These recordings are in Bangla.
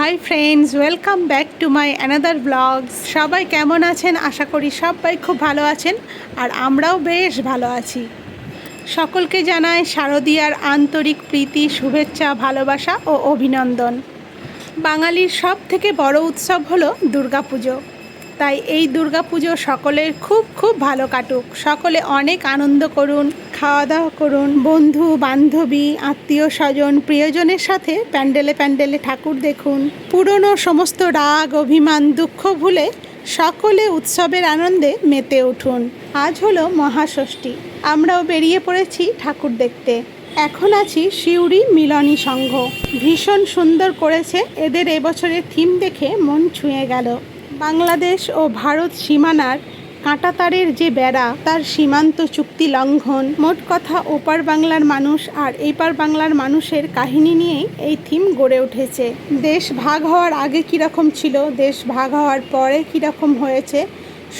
Hi friends welcome back to my another blogs সবাই কেমন আছেন? আশা করি সবাই খুব ভালো আছেন আর আমরাও বেশ ভালো আছি। সকলকে জানাই শারদীয়ার আন্তরিক প্রীতি, শুভেচ্ছা, ভালোবাসা ও অভিনন্দন। বাঙালির সব থেকে বড় উৎসব হলো দুর্গাপুজো। তাই এই দুর্গাপুজো সকলের খুব খুব ভালো কাটুক। সকলে অনেক আনন্দ করুন খাওয়া দাওয়া করুন। বন্ধু, বান্ধবী, আত্মীয় স্বজন, প্রিয়জনের সাথে প্যান্ডেলে প্যান্ডেলে ঠাকুর দেখুন। পুরনো সমস্ত রাগ, অভিমান, দুঃখ ভুলে সকলে উৎসবের আনন্দে মেতে উঠুন। আজ হলো মহাষষ্ঠী। আমরাও বেরিয়ে পড়েছি ঠাকুর দেখতে। এখন আছি শিউরি মিলনী সংঘ। ভীষণ সুন্দর করেছে। এদের এবছরের থিম দেখে মন ছুঁয়ে গেল। বাংলাদেশ ও ভারত সীমানার কাঁটাতারের যে বেড়া, তার সীমান্ত চুক্তি লঙ্ঘন, মোট কথা ওপার বাংলার মানুষ আর এইপার বাংলার মানুষের কাহিনী নিয়েই এই থিম গড়ে উঠেছে। দেশ ভাগ হওয়ার আগে কীরকম ছিল, দেশ ভাগ হওয়ার পরে কীরকম হয়েছে,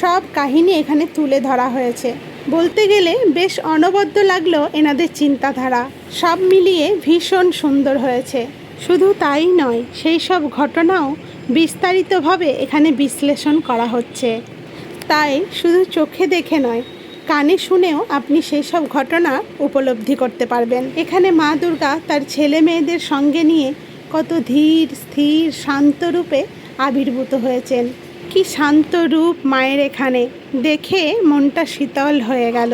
সব কাহিনী এখানে তুলে ধরা হয়েছে। বলতে গেলে বেশ অনবদ্য লাগল এনাদের চিন্তাধারা। সব মিলিয়ে ভীষণ সুন্দর হয়েছে। শুধু তাই নয়, সেই সব ঘটনাও বিস্তারিতভাবে এখানে বিশ্লেষণ করা হচ্ছে। তাই শুধু চোখে দেখে নয়, কানে শুনেও আপনি সেই সব ঘটনা উপলব্ধি করতে পারবেন। এখানে মা দুর্গা তার ছেলে মেয়েদের সঙ্গে নিয়ে কত ধীর, স্থির, শান্ত রূপে আবির্ভূত হয়েছেন। কি শান্ত রূপ মায়ের এখানে, দেখে মনটা শীতল হয়ে গেল।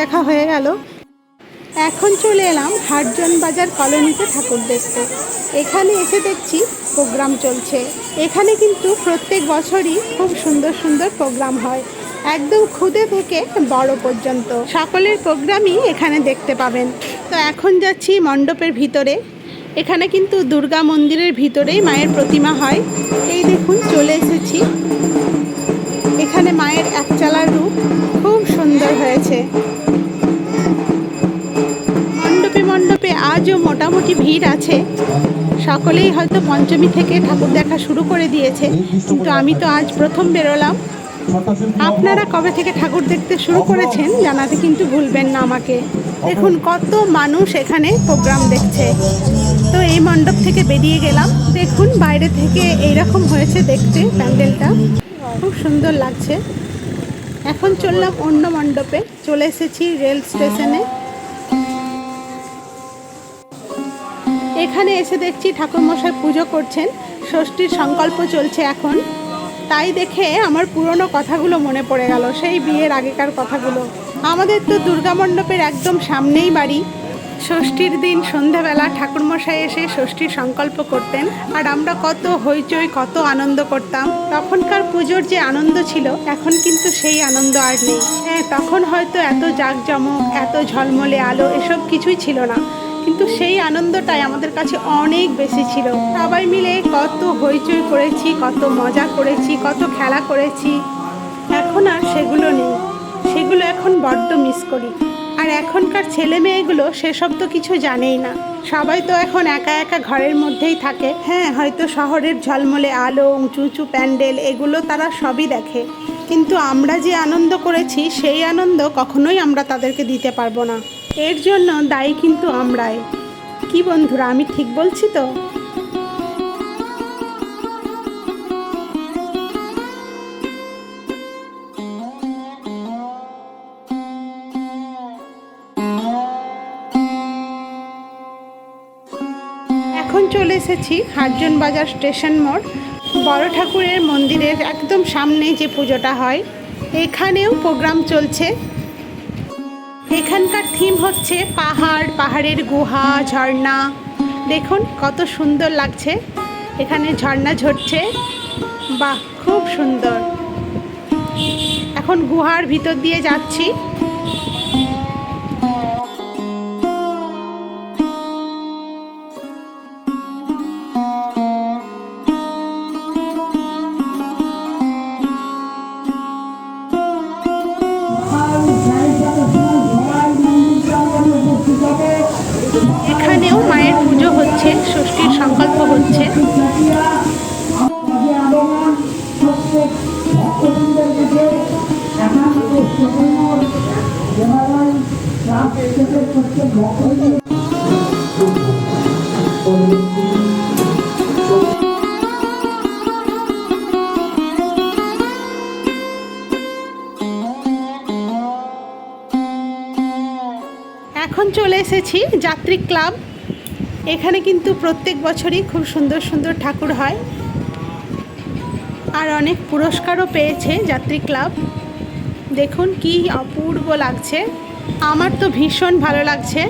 দেখা হয়ে গেল। এখন চলে এলাম হাটজন বাজার কলোনিতে ঠাকুর দেখতে। এখানে এসে দেখছি প্রোগ্রাম চলছে। এখানে কিন্তু প্রত্যেক বছরই খুব সুন্দর সুন্দর প্রোগ্রাম হয়। একদম খুদে থেকে বড় পর্যন্ত। সকলের প্রোগ্রামই এখানে দেখতে পাবেন। তো এখন যাচ্ছি মণ্ডপের ভিতরে। এখানে কিন্তু দুর্গা মন্দিরের ভিতরেই মায়ের প্রতিমা হয়। এই দেখুন, চলে এসেছি। এখানে মায়ের একচালার রূপ খুব সুন্দর হয়েছে। আজও মোটামুটি ভিড় আছে। সকলেই হয়তো পঞ্চমী থেকে ঠাকুর দেখা শুরু করে দিয়েছে, কিন্তু আমি তো আজ প্রথম বেরোলাম। আপনারা কবে থেকে ঠাকুর দেখতে শুরু করেছেন জানাতে কিন্তু ভুলবেন না আমাকে। দেখুন, কত মানুষ এখানে প্রোগ্রাম দেখছে। তো এই মণ্ডপ থেকে বেরিয়ে গেলাম। দেখুন, বাইরে থেকে এইরকম হয়েছে দেখতে প্যান্ডেলটা। খুব সুন্দর লাগছে। এখন চললাম অন্য মণ্ডপে। চলে এসেছি রেল স্টেশনে। এখানে এসে দেখছি ঠাকুরমশাই পুজো করছেন, ষষ্ঠীর সংকল্প চলছে এখন। তাই দেখে আমার পুরনো কথাগুলো মনে পড়ে গেল, সেই বিয়ের আগেকার কথাগুলো। আমাদের তো দুর্গা মণ্ডপের একদম সামনেই বাড়ি। ষষ্ঠীর দিন সন্ধ্যাবেলা ঠাকুরমশাই এসে ষষ্ঠীর সংকল্প করতেন, আর আমরা কত হইচই, কত আনন্দ করতাম। তখনকার পুজোর যে আনন্দ ছিল, এখন কিন্তু সেই আনন্দ আর নেই। হ্যাঁ তখন হয়তো এত জাঁকজমক, এত ঝলমলে আলো, এসব কিছুই ছিল না। কিন্তু সেই আনন্দটাই আমাদের কাছে অনেক বেশি ছিল। সবাই মিলে কত হইচই করেছি, কত মজা করেছি, কত খেলা করেছি। এখন আর সেগুলো নেই। সেগুলো এখন বড্ড মিস করি। আর এখনকার ছেলে মেয়েগুলো সেসব তো কিছু জানেই না। সবাই তো এখন একা একা ঘরের মধ্যেই থাকে। হ্যাঁ হয়তো শহরের ঝলমলে আলো, উঁচু উঁচু প্যান্ডেল, এগুলো তারা সবই দেখে। কিন্তু আমরা যে আনন্দ করেছি, সেই আনন্দ কখনোই আমরা তাদেরকে দিতে পারব না। এর জন্য দায়ী কিন্তু আমরাই। কি বন্ধুরা, আমি ঠিক বলছি তো? এখন চলে এসেছি হারজন বাজার স্টেশন মোড়। বড় ঠাকুরের মন্দিরের একদম সামনে যে পুজোটা হয়, এখানেও প্রোগ্রাম চলছে। এখানকার থিম হচ্ছে পাহাড়, পাহাড়ের গুহা, ঝর্ণা। দেখুন কত সুন্দর লাগছে। এখানে ঝর্ণা ঝরছে। বাহ, খুব সুন্দর। এখন গুহার ভিতর দিয়ে যাচ্ছি। এখন চলে এসেছি যাত্রী ক্লাব। এখানে কিন্তু প্রত্যেক বছরই খুব সুন্দর সুন্দর ঠাকুর হয়। আর অনেক পুরস্কারও পেয়েছে যাত্রী ক্লাব। দেখুন কি অপূর্ব লাগছে। আমার তো ভীষণ ভালো লাগছে।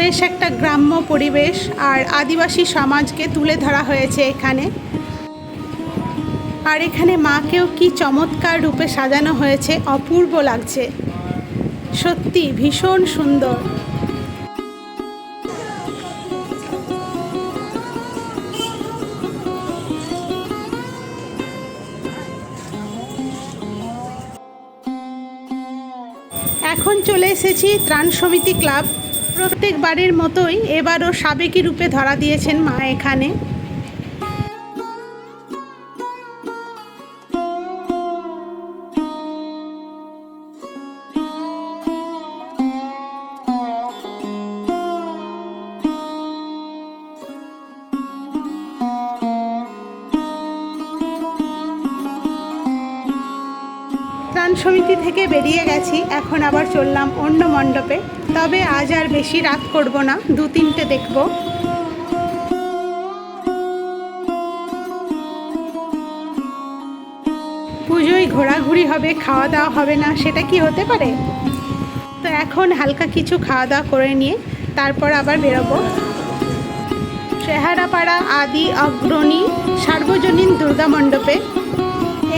বেশ একটা গ্রাম্য পরিবেশ আর আদিবাসী সমাজকে তুলে ধরা হয়েছে এখানে। আর এখানে মাকেও কি চমৎকার রূপে সাজানো হয়েছে, অপূর্ব লাগছে। সত্যি ভীষণ সুন্দর। এখন চলে এসেছি ত্রাণ সমিতি ক্লাব। প্রত্যেকবারের মতোই এবারও সাবেকি রূপে ধরা দিয়েছেন মা এখানে। সমিতি থেকে বেরিয়ে গেছি, এখন আবার চললাম অন্য মণ্ডপে। তবে আজ আর বেশি রাত করব না, দু তিনটে দেখব। পুজোয় ঘোরাঘুরি হবে খাওয়া দাওয়া হবে না, সেটা কি হতে পারে? তো এখন হালকা কিছু খাওয়া দাওয়া করে নিয়ে তারপর আবার বেরোবো। চেহারাপাড়া, আদি, অগ্রণী, সার্বজনীন দুর্গা মণ্ডপে।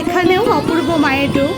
এখানেও অপূর্ব মায়ের রূপ।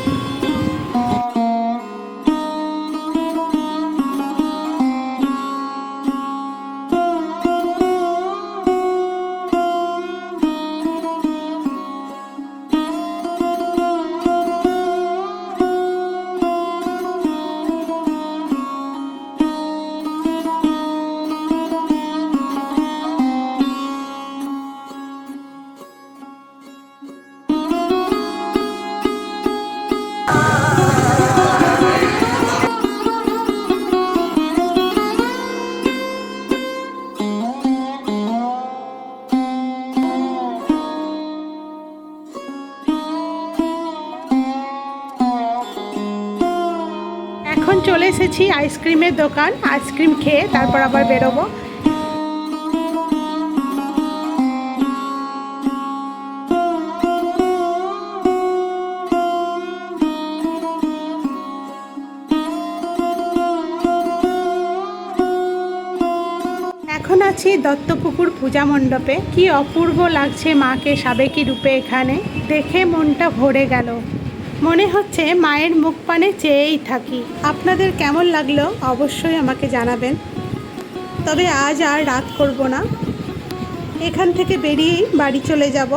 চলে এসেছি আইসক্রিমের দোকান, আইসক্রিম খেয়ে তারপর আবার বেরোবো। এখন আছি দত্তপুকুর পূজা মণ্ডপে। কি অপূর্ব লাগছে মাকে সাবেকি রূপে এখানে। দেখে মনটা ভরে গেল। মনে হচ্ছে মায়ের মুখ পানে চেয়েই থাকি। আপনাদের কেমন লাগল অবশ্যই আমাকে জানাবেন। তবে আজ আর রাত করব না। এখান থেকে বেরিয়েই বাড়ি চলে যাব।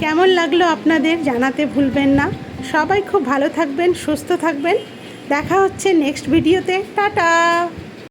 কেমন লাগল আপনাদের জানাতে ভুলবেন না। সবাই খুব ভালো থাকবেন, সুস্থ থাকবেন। দেখা হচ্ছে নেক্সট ভিডিওতে টাটা!